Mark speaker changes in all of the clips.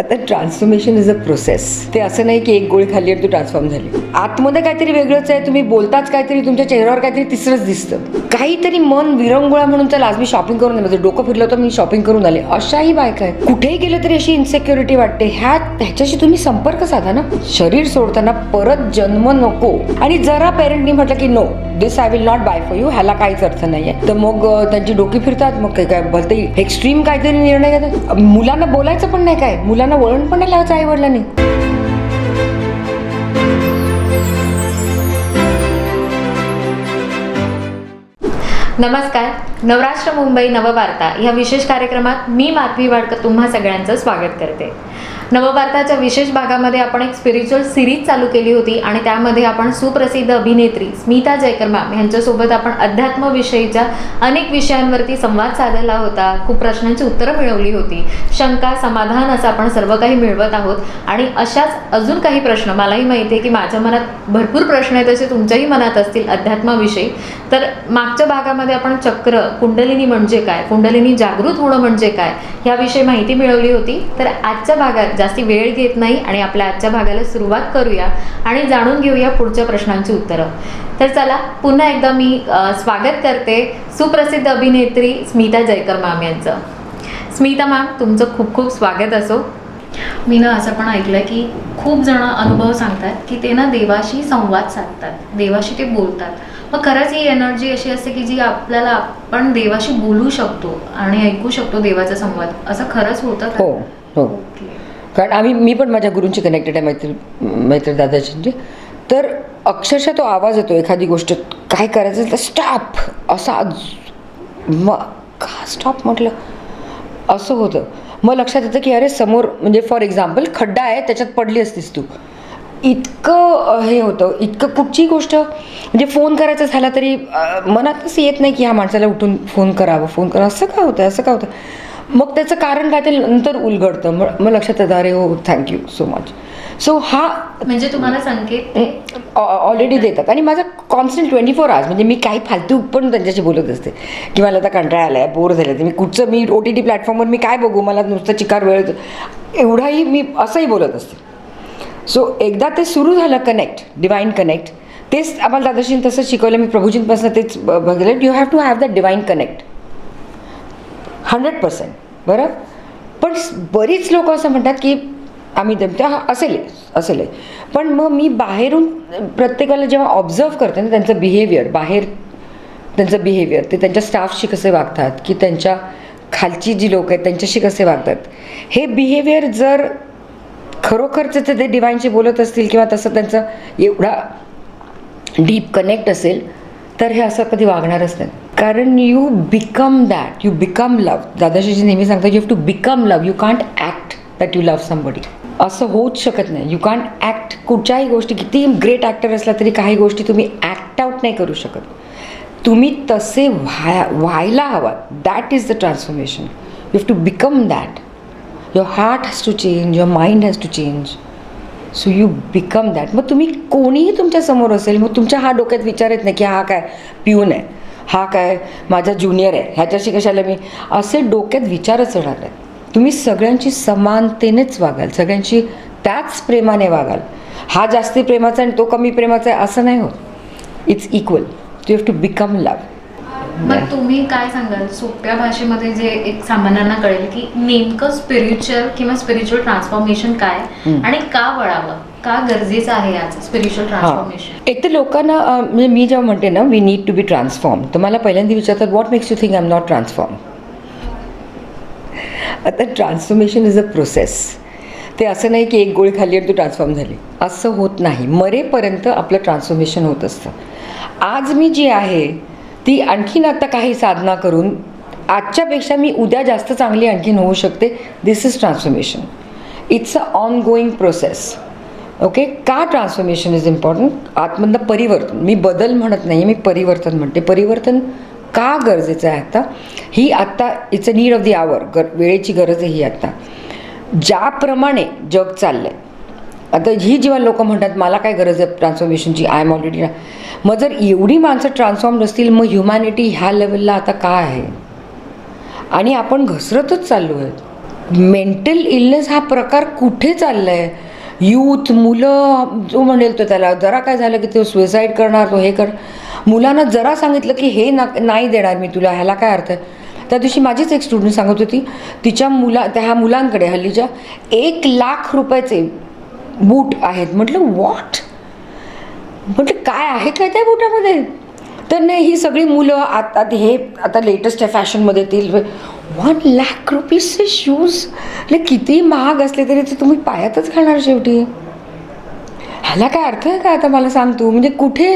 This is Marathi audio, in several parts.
Speaker 1: आता ट्रान्सफॉर्मेशन इज अ प्रोसेस ते असं नाही की एक गोळी खाल्ली आणि तू ट्रान्सफॉर्म झाली. आतमध्ये काहीतरी वेगळंच आहे तुम्ही बोलताच काहीतरी तुमच्या चेहऱ्यावर काहीतरी तिसरंच दिसतं. काहीतरी मन विरंगुळा म्हणून चला आज मी शॉपिंग करून आले. माझं डोकं फिरलं होतं मी शॉपिंग करून आले. अशाही बायका आहे कुठेही गेलं तरी अशी इन्सेक्युरिटी वाटते. ह्या ह्याच्याशी तुम्ही संपर्क साधा ना. शरीर सोडताना परत जन्म नको. आणि जरा पेरेंटनी म्हटलं की no this I will not buy for you ह्याला काहीच अर्थ नाहीये. तर मग त्यांची डोकी फिरतात. मग काय काय भलते एक्स्ट्रीम काहीतरी निर्णय घेतात. मुलांना बोलायचं पण नाही काय? मुलांना वळण पण नाही लावायचं आईवडिलांनी.
Speaker 2: नमस्कार. नवराष्ट्र मुंबई नववार्ता या विशेष कार्यक्रमात मी माधवी वाडकर तुम्हा सगळ्यांचं स्वागत करते. नवभारताच्या विशेष भागामध्ये आपण एक स्पिरिच्युअल सिरीज चालू केली होती आणि त्यामध्ये आपण सुप्रसिद्ध अभिनेत्री स्मिता जयकर मॅम यांच्यासोबत आपण अध्यात्मविषयीच्या अनेक विषयांवरती संवाद साधला होता. खूप प्रश्नांची उत्तरं मिळवली होती. शंका समाधान असं आपण सर्व काही मिळवत आहोत. आणि अशाच अजून काही प्रश्न मलाही माहिती आहे की माझ्या मनात भरपूर प्रश्न आहेत असे तुमच्याही मनात असतील अध्यात्माविषयी. तर मागच्या भागामध्ये आपण चक्र कुंडलिनी म्हणजे काय? कुंडलिनी जागृत होणं म्हणजे काय? याविषयी माहिती मिळवली होती. तर आजच्या भागात जास्ती वेळ घेत नाही आणि आपल्या आजच्या भागाला सुरुवात करूया आणि जाणून घेऊया पुढच्या प्रश्नांची उत्तरं. तर चला पुन्हा एकदा मी स्वागत करते सुप्रसिद्ध अभिनेत्री स्मिता जयकर मॅम यांचं. स्मिता मॅम तुमचं खूप खूप स्वागत असो.
Speaker 3: मी ना असं पण ऐकलंय की खूप जण अनुभव सांगतात की ते ना देवाशी संवाद साधतात देवाशी ते बोलतात. मग खरंच ही एनर्जी अशी असते की जी आपल्याला आपण देवाशी बोलू शकतो आणि ऐकू शकतो देवाचा संवाद. असं खरंच होतं?
Speaker 1: हो हो.
Speaker 3: ओके.
Speaker 1: कारण आम्ही मी पण माझ्या गुरूंची कनेक्टेड आहे मैत्री मैत्री दादाजींची तर अक्षरशः तो आवाज येतो एखादी गोष्ट काय करायचं तर स्टॉप असा आज- मग का स्टॉप म्हटलं? असं होतं. मग लक्षात येतं की अरे समोर म्हणजे फॉर एक्झाम्पल खड्डा आहे त्याच्यात पडली असतीस तू. इतकं हे होतं इतकं कुठची गोष्ट म्हणजे फोन करायचा झाला तरी मनात असं येत नाही की ह्या माणसाला उठून फोन करावं फोन करा असं का होतं असं का होतं मग त्याचं कारण काय ते नंतर उलगडतं. मग मग लक्षात येतं अरे हो थँक्यू सो मच सो हा
Speaker 3: म्हणजे तुम्हाला संकेत?
Speaker 1: ऑलरेडी देतात. आणि माझा कॉन्स्टंट ट्वेंटी फोर आवर्स म्हणजे मी काही फालतू पण त्यांच्याशी बोलत असते. की मला आता कंटाळा आला आहे बोर झालं. मी कुठचं मी ओ टी टी प्लॅटफॉर्मवर मी काय बघू? मला नुसतं चिकार वेळ. एवढाही मी असंही बोलत असते. सो एकदा ते सुरू झालं कनेक्ट डिवाईन कनेक्ट तेच आम्हाला दादाजींनी तसं शिकवलं. मी प्रभूजींपासून तेच बघितलं. You have to have that divine connect hundred percent बरं? पण बरीच लोक असं म्हणतात की आम्ही ते हा असेल असेल. पण मग मी बाहेरून प्रत्येकाला जेव्हा ऑब्झर्व करते ना त्यांचं बिहेवियर बाहेर त्यांचं बिहेवियर ते त्यांच्या स्टाफशी कसे वागतात की त्यांच्या खालची जी लोक आहेत त्यांच्याशी कसे वागतात? हे बिहेवियर जर खरोखरच ते डिवाईनशी बोलत असतील किंवा तसं त्यांचं एवढा डीप कनेक्ट असेल तर हे असं कधी वागणारच नाही. कारण you become that you become love Dadashiji नेहमी सांगतात you have to become love you can't act that you love somebody असं होऊच शकत नाही. यू कांट ॲक्ट कुठच्याही गोष्टी किती ग्रेट ॲक्टर असला तरी काही गोष्टी तुम्ही ॲक्ट आउट नाही करू शकत. तुम्ही तसे व्हाय व्हायला हवा that is the transformation you have to become that your heart has to change your mind has to change so you become that मग तुम्ही कोणीही तुमच्यासमोर असेल मग तुमच्या हा डोक्यात विचार येत नाही की हा काय पिऊन आहे. हा काय माझा ज्युनियर आहे ह्याच्याशी कशाला मी? असे डोक्यात विचारच येणार नाही तुम्ही सगळ्यांची समानतेनेच वागाल सगळ्यांची त्याच प्रेमाने वागाल. हा जास्ती प्रेमाचा आणि तो कमी प्रेमाचा आहे असं नाही होत. It's equal you have to become love
Speaker 3: मग तुम्ही काय सांगाल? सोप्या भाषेमध्ये जे एक सामान्यांना कळेल की नेमकं स्पिरिच्युअल किंवा स्पिरिच्युअल ट्रान्सफॉर्मेशन काय. आणि का वळावं? का गरजेचं आहे याचं स्पिरिच्युअल ट्रान्सफॉर्मेशन
Speaker 1: एक तर लोकांना म्हणजे मी जेव्हा म्हणते ना we need to be transform तर मला पहिल्यांदा विचारतात what makes you think I am not transform आता ट्रान्सफॉर्मेशन इज अ प्रोसेस ते असं नाही की एक गोळी खाल्ली आणि तू ट्रान्सफॉर्म झाली. असं होत नाही. मरेपर्यंत आपलं ट्रान्सफॉर्मेशन होत असतं. आज मी जी आहे ती आणखीन आता काही साधना करून आजच्यापेक्षा मी उद्या जास्त चांगली आणखीन होऊ शकते. This is transformation it's a ongoing process okay का ट्रान्सफॉर्मेशन इज इम्पॉर्टंट आतमधलं परिवर्तन. मी बदल म्हणत नाही मी परिवर्तन म्हणते. परिवर्तन का गरजेचं आहे आता? ही आत्ता it's a need of the hour गर वेळेची गरज आहे ही आत्ता. ज्याप्रमाणे जग चाललं आहे आता ही जेव्हा लोक म्हणतात मला काय गरज आहे ट्रान्सफॉर्मेशनची आय एम ऑलरेडी मग जर एवढी माणसं ट्रान्सफॉर्म असतील मग ह्युमॅनिटी ह्या लेवलला आता काय आहे? आणि आपण घसरतच चाललो आहे मेंटल इलनेस हा प्रकार कुठे चालला आहे यूथ मुलं जो म्हणेल तो त्याला जरा काय झालं की तो सुसाईड करणार तो हे कर. मुलांना जरा सांगितलं की हे ना नाही देणार मी तुला ह्याला काय अर्थ? आहे त्या दिवशी माझीच एक स्टुडंट सांगत होती तिच्या मुला त्या ह्या मुलांकडे हल्लीच्या एक लाख रुपयाचे बूट आहेत. म्हटलं वॉट म्हटलं काय आहे काय त्या बुटामध्ये? तर नाही ही सगळी मुलं आता हे आता लेटेस्ट आहे फॅशनमध्ये येतील वन लॅक रुपीजचे शूज ले किती महाग असले तरी ते तुम्ही पायातच घालणार शेवटी. ह्याला काय अर्थ आहे का आता मला सांग तू? म्हणजे कुठे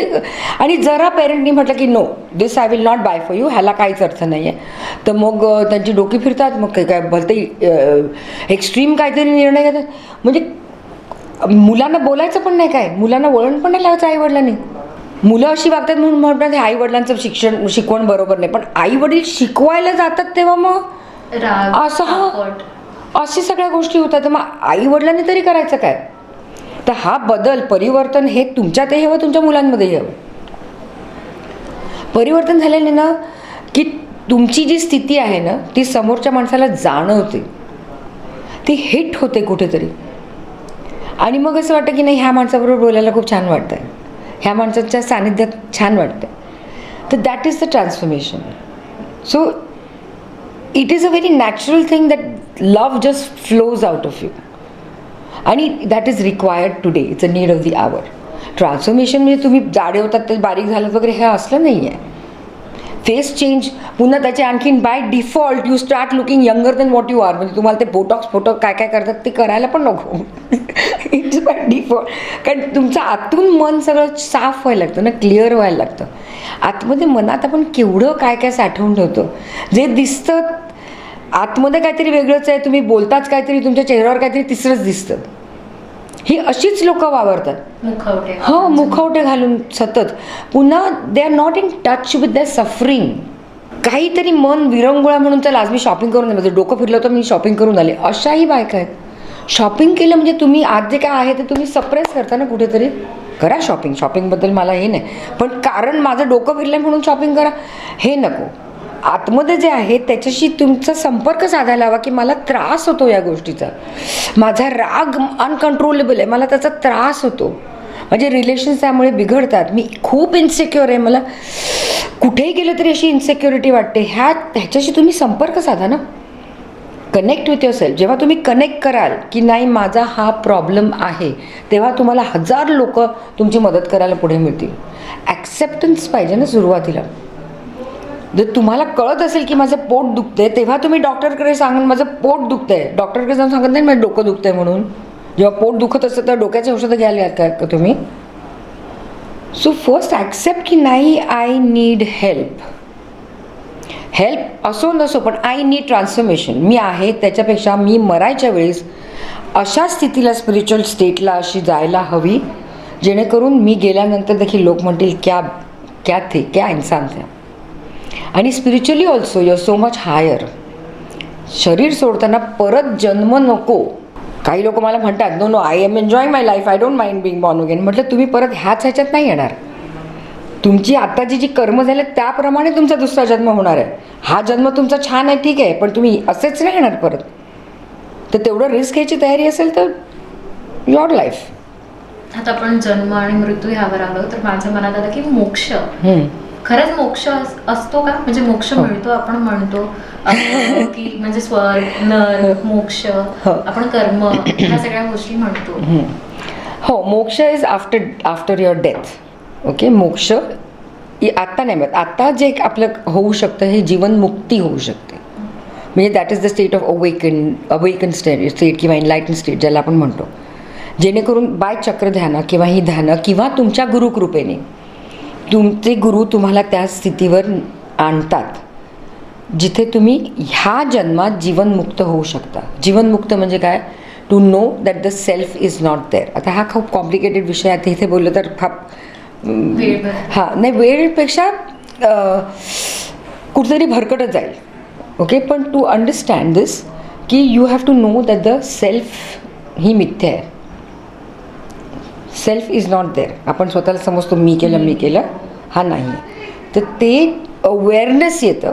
Speaker 1: आणि जरा पेरेंटनी म्हटलं की no this I will not buy for you ह्याला काहीच अर्थ नाही आहे तर मग त्यांची डोकी फिरतात. मग काय काय भलते एक्स्ट्रीम काहीतरी निर्णय घेतात. म्हणजे मुलांना बोलायचं पण नाही काय? मुलांना वळण पण नाही लावायचं आईवडिलांनी? मुलं अशी वागतात म्हणून म्हणतात हे आईवडिलांचं शिक्षण शिकवण बरोबर नाही. पण आई वडील शिकवायला जातात तेव्हा मग? असं हा. अशी सगळ्या गोष्टी होतात. तर मग आई वडिलांनी तरी करायचं काय? तर हा बदल परिवर्तन हे तुमच्यातही हवं तुमच्या मुलांमध्येही हवं परिवर्तन झालेले ना की तुमची जी स्थिती आहे ना ती समोरच्या माणसाला जाणवते. ती हिट होते कुठेतरी. आणि मग असं वाटतं की नाही ह्या माणसाबरोबर बोलायला खूप छान वाटतं आहे ह्या माणसाच्या सानिध्यात छान वाटतं तर that is the transformation so it is a very natural thing that love just flows out of you आणि that is required today it's a need of the hour transformation म्हणजे तुम्ही जाडे होतात ते बारीक झालं वगैरे हे असलं नाही आहे फेस चेंज पुन्हा त्याचे आणखीन by default you start looking younger than what you are म्हणजे तुम्हाला ते बोटॉक्स फोटॉक्स काय काय करतात ते करायला पण नको. इट्स बाय डिफॉल्ट कारण तुमचं आतून मन सगळं साफ व्हायला लागतं ना क्लिअर व्हायला लागतं. आतमध्ये मनात आपण केवढं काय काय साठवून ठेवतो? जे दिसतं आतमध्ये काहीतरी वेगळंच आहे तुम्ही बोलताच काहीतरी तुमच्या चेहऱ्यावर काहीतरी तिसरंच दिसतं. ही अशीच लोक वावरतात.
Speaker 3: मुखवटे.
Speaker 1: हो मुखवटे घालून सतत. पुन्हा they are not in touch with the suffering काहीतरी मन विरंगुळा म्हणून चला आज मी शॉपिंग करून आले. माझं डोकं फिरलं तर मी शॉपिंग करून आले. अशाही बायका आहेत. शॉपिंग केलं म्हणजे तुम्ही आज जे काय आहे ते तुम्ही सप्रेस करता ना कुठेतरी? करा शॉपिंग शॉपिंगबद्दल मला हे नाही. पण कारण माझं डोकं फिरलं म्हणून शॉपिंग करा. हे नको. आतमध्ये जे आहे त्याच्याशी तुमचा संपर्क साधायला हवा की मला त्रास होतो या गोष्टीचा. माझा राग अनकंट्रोलेबल आहे मला त्याचा त्रास होतो. म्हणजे माझे रिलेशन्स त्यामुळे बिघडतात. मी खूप इन्सिक्युअर आहे. मला कुठेही गेलं तरी अशी इन्सिक्युरिटी वाटते. ह्या ह्याच्याशी तुम्ही संपर्क साधा ना. कनेक्ट विथ युअर सेल्फ जेव्हा तुम्ही कनेक्ट कराल की नाही माझा हा प्रॉब्लेम आहे तेव्हा तुम्हाला हजार लोक तुमची मदत करायला पुढे मिळतील. ॲक्सेप्टन्स पाहिजे ना सुरुवातीला. जर तुम्हाला कळत असेल की माझं पोट दुखतंय तेव्हा तुम्ही डॉक्टरकडे सांगून माझं पोट दुखतंय. डॉक्टरकडे जाऊन सांगत नाही माझं डोकं दुखतंय म्हणून. जेव्हा पोट दुखत असतं तर डोक्याचे औषधं घ्यायला का का तुम्ही? सो फर्स्ट ॲक्सेप्ट की नाही आय नीड हेल्प हेल्प असो नसो पण आय नीड ट्रान्सफॉर्मेशन मी आहे त्याच्यापेक्षा मी मरायच्या वेळेस अशा स्थितीला स्पिरिच्युअल स्टेटला अशी जायला हवी जेणेकरून मी गेल्यानंतर देखील लोक म्हणतील क्या क्या थे क्या इन्सान थे? आणि spiritually also your so much higher शरीर सोडताना परत जन्म नको. काही लोक मला म्हणतात no no I am enjoying my life I don't mind being born again म्हटलं तुम्ही परत ह्याच ह्याच्यात नाही येणार. तुमची आत्ताची जी कर्म झाले त्याप्रमाणे तुमचा दुसरा जन्म होणार आहे. हा जन्म तुमचा छान आहे ठीक आहे पण तुम्ही असेच नाही येणार परत. तर तेवढं रिस्क घ्यायची तयारी असेल तर युअर लाईफ
Speaker 3: आता आपण जन्म आणि मृत्यू ह्यावर आलो तर माझ्या मनात आलं की मोक्ष. खरंच मोक्ष अस- असतो का? म्हणजे मोक्ष
Speaker 1: हो.
Speaker 3: मिळतो आपण म्हणतो. की म्हणजे स्वर्ग नर मोक्ष
Speaker 1: हो.
Speaker 3: आपण कर्म ह्या सगळ्या गोष्टी म्हणतो.
Speaker 1: हो moksha is after after your death okay मोक्ष आत्ता नाही मिळत. आत्ता जे आपलं होऊ शकतं हे जीवनमुक्ती होऊ शकते. म्हणजे that is the state of awaken awaken state state किंवा इनलायटन स्टेट ज्याला आपण म्हणतो. जेणेकरून बाय चक्रध्यानं किंवा ही ध्यानं किंवा तुमच्या गुरुकृपेने तुमचे गुरु तुम्हाला त्या स्थितीवर आणतात जिथे तुम्ही ह्या जन्मात जीवनमुक्त होऊ शकता. जीवनमुक्त म्हणजे काय? To know that the self is not there आता हा खूप कॉम्प्लिकेटेड विषय आहे. इथे बोललं तर
Speaker 3: भर.
Speaker 1: हां नाही वेळपेक्षा कुठेतरी भरकटत जाईल. ओके पण टू अंडरस्टँड दिस की you have to know that the self ही मिथ्या आहे. सेल्फ इज नॉट देअर आपण स्वतःला समजतो मी केलं मी केलं. हा नाही. तर ते अवेअरनेस येतं.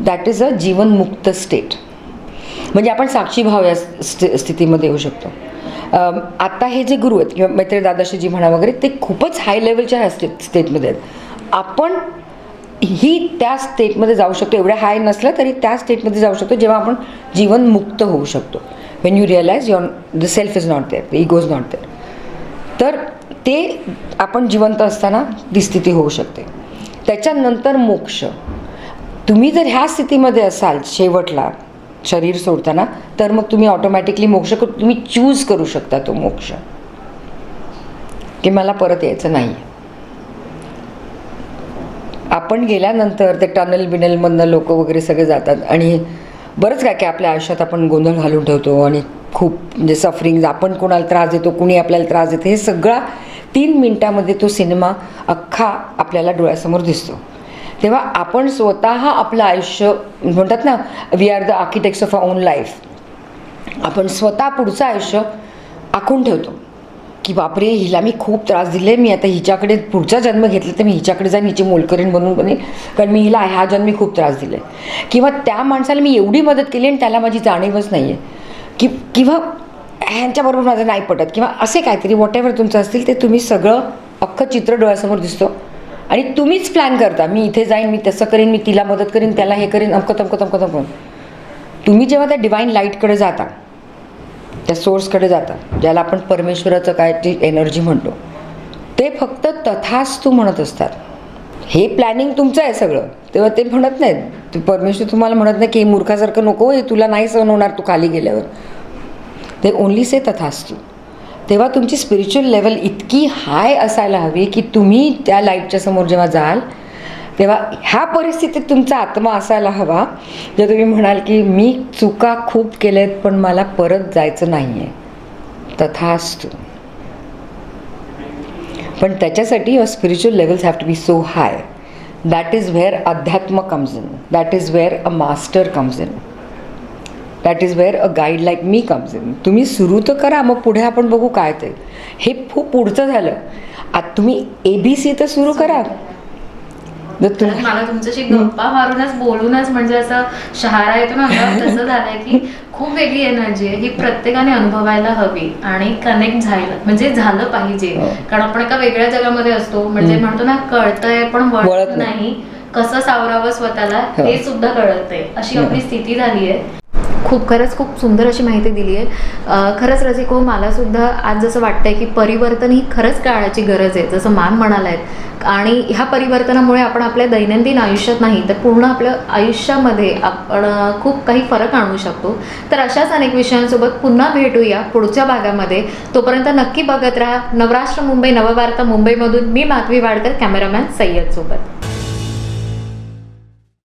Speaker 1: दॅट इज अ जीवनमुक्त स्टेट म्हणजे आपण साक्षीभाव या स्थ- स्थितीमध्ये येऊ शकतो. अम, आता हे जे गुरु आहेत किंवा मैत्री दादाशीजी म्हणा वगैरे ते खूपच हाय लेवलच्या ह्या स्टेट स्टेटमध्ये आहेत. आपण ही त्या स्टेटमध्ये जाऊ शकतो. एवढ्या हाय नसलं तरी त्या स्टेटमध्ये जाऊ शकतो जेव्हा आपण जीवनमुक्त होऊ शकतो. When you realise your the self is not there the ego is not there तर ते आपण जिवंत असताना ती स्थिती होऊ शकते. त्याच्यानंतर मोक्ष. तुम्ही जर ह्या स्थितीमध्ये असाल शेवटला शरीर सोडताना तर मग तुम्ही ऑटोमॅटिकली मोक्ष तुम्ही चूज करू शकता तो मोक्ष. की मला परत यायचं नाही. आपण गेल्यानंतर ते टनल बिनलमधनं लोक वगैरे सगळे जातात आणि बरंच काय काय आपल्या आयुष्यात आपण गोंधळ घालून ठेवतो आणि खूप म्हणजे सफरिंग आपण कोणाला त्रास देतो कुणी आपल्याला त्रास देतो हे सगळा तीन मिनटामध्ये तो सिनेमा अख्खा आपल्याला डोळ्यासमोर दिसतो. तेव्हा आपण स्वतः आपलं आयुष्य म्हणतात ना we are the architects of a own life आपण स्वतः पुढचं आयुष्य आखून ठेवतो. की बापरे हिला मी खूप त्रास दिले. मी आता हिच्याकडे पुढचा जन्म घेतला तर मी हिच्याकडे जाईन हिची मोलकरीण बनून बनेल कारण मी हिला ह्या जन्मी खूप त्रास दिले. किंवा त्या माणसाला मी एवढी मदत केली आणि त्याला माझी जाणीवच नाही आहे की किंवा ह्यांच्याबरोबर माझं नाही पटत. किंवा असे काहीतरी वॉट एव्हर तुमचं असतील ते तुम्ही सगळं अख्खं चित्र डोळ्यासमोर दिसतो. आणि तुम्हीच प्लॅन करता. मी इथे जाईन मी तसं करीन मी तिला मदत करीन त्याला हे करीन अमकं तमकं तमकं तमकं. तुम्ही जेव्हा त्या डिवाईन लाईटकडे जाता त्या सोर्सकडे जातात ज्याला आपण परमेश्वराचं काय ती एनर्जी म्हणतो. ते फक्त तथास्तू म्हणत असतात. हे प्लॅनिंग तुमचं आहे सगळं. तेव्हा ते म्हणत नाहीत. ते परमेश्वर तुम्हाला म्हणत नाही की मूर्खासारखं नको हे तुला नाही सहन होणार तू खाली गेल्यावर. ते ओनली से तथास्तू तेव्हा तुमची स्पिरिच्युअल लेवल इतकी हाय असायला हवी की तुम्ही त्या लाईटच्या समोर जेव्हा जाल तेव्हा ह्या परिस्थितीत तुमचा आत्मा असायला हवा. जर तुम्ही म्हणाल की मी चुका खूप केल्यात पण मला परत जायचं नाही आहे तथास्तू. पण त्याच्यासाठी your spiritual levels have to be so high that is where adhyatma comes in that is where a master comes in that is where a guide like me comes in तुम्ही सुरू तर करा मग पुढे आपण बघू काय ते. हे खूप पुढचं झालं. आता तुम्ही ए बी सी तर सुरू करा.
Speaker 3: मला तुमच्याशी गप्पा मारूनच बोलूनच म्हणजे असं शहारा येतो ना तसं झालंय की खूप वेगळी एनर्जी आहे ही प्रत्येकाने अनुभवायला हवी आणि कनेक्ट झायला म्हणजे झालं पाहिजे
Speaker 1: हो.
Speaker 3: कारण आपण एका वेगळ्या जगामध्ये असतो म्हणजे
Speaker 1: हम्म.
Speaker 3: म्हणतो ना कळतंय पण
Speaker 1: वळत नाही.
Speaker 3: कसं सावरावं स्वतःला
Speaker 1: हो.
Speaker 3: हे सुद्धा कळत नाही अशी
Speaker 1: हो.
Speaker 3: आपली स्थिती झाली आहे
Speaker 2: खूप खरंच खूप सुंदर अशी माहिती दिली आहे. खरंच रसिको मलासुद्धा आज जसं वाटतंय की परिवर्तन ही खरंच काळाची गरज आहे जसं मॅम म्हणालायत. आणि ह्या परिवर्तनामुळे आपण आपल्या दैनंदिन आयुष्यात नाही तर पूर्ण आपल्या आयुष्यामध्ये आपण खूप काही फरक आणू शकतो. तर अशाच अनेक विषयांसोबत पुन्हा भेटूया पुढच्या भागामध्ये. तोपर्यंत नक्की बघत राहा नवराष्ट्र मुंबई नववार्ता मुंबईमधून मी माधवी वाडकर कॅमेरामॅन सय्यदसोबत